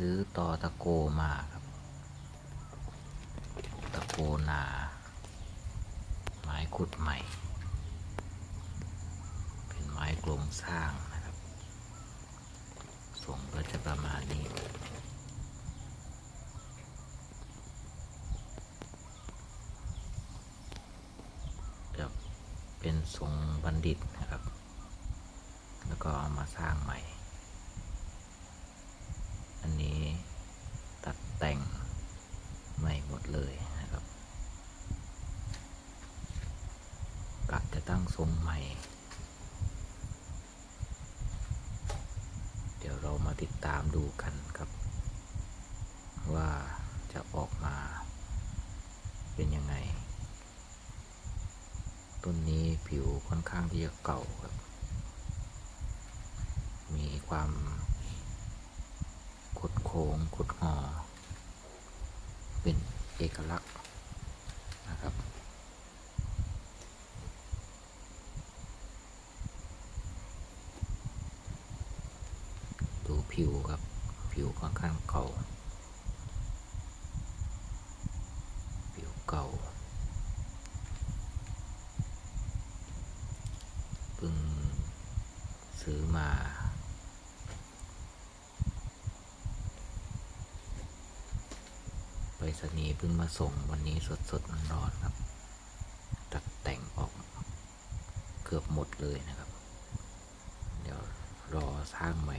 ซื้อต่อตะโกมาครับ ตะโกนา ไม้ขุดใหม่ เป็นไม้กลงสร้างนะครับ ส่งก็จะประมาณนี้จะเป็นทรงบัณฑิตนะครับ แล้วก็เอามาสร้างใหม่ อันนี้ตัด แต่งใหม่หมดเลยนะครับกะจะตั้งทรงใหม่ เดี๋ยวเรามาติดตามดูกันครับ ว่าจะออกมาเป็นยังไง ต้นนี้ผิวค่อนข้างที่จะเก่าครับ มีความคดโค้งคดงอ เอกลักษณ์นะครับ ดูผิวครับ ผิวค่อนข้างเก่า ผิวเก่าเพิ่งซื้อมา ไป รษณีย์เพิ่งมาส่งวันนี้สดสดร้อนครับ ตัดแต่งออกเกือบหมดเลยนะครับ เดี๋ยวรอสร้างใหม่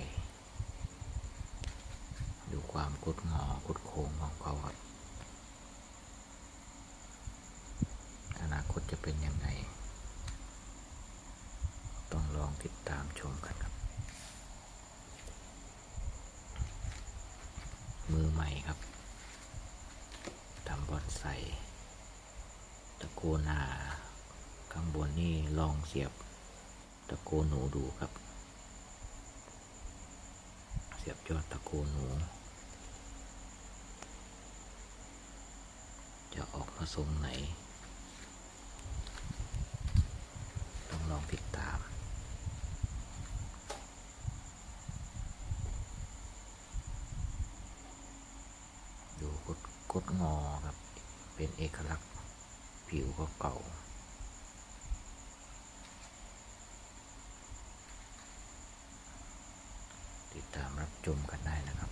ดูความกดงอกดโค้งของเขาครับอนาคตจะเป็นยังไง ต้องลองติดตามชมกันครับ มือใหม่ครับ ทำบอนไซตะโกนา ข้างบนนี่ลองเสียบตะโกหนูดูครับ เสียบยอดตะโกหนู จะออกมาทรงไหน ต้องลองติดตามดูกดกดงอครับ เป็นเอกลักษณ์ผิวก็เก่าติดตามรับชมกันได้นะครับ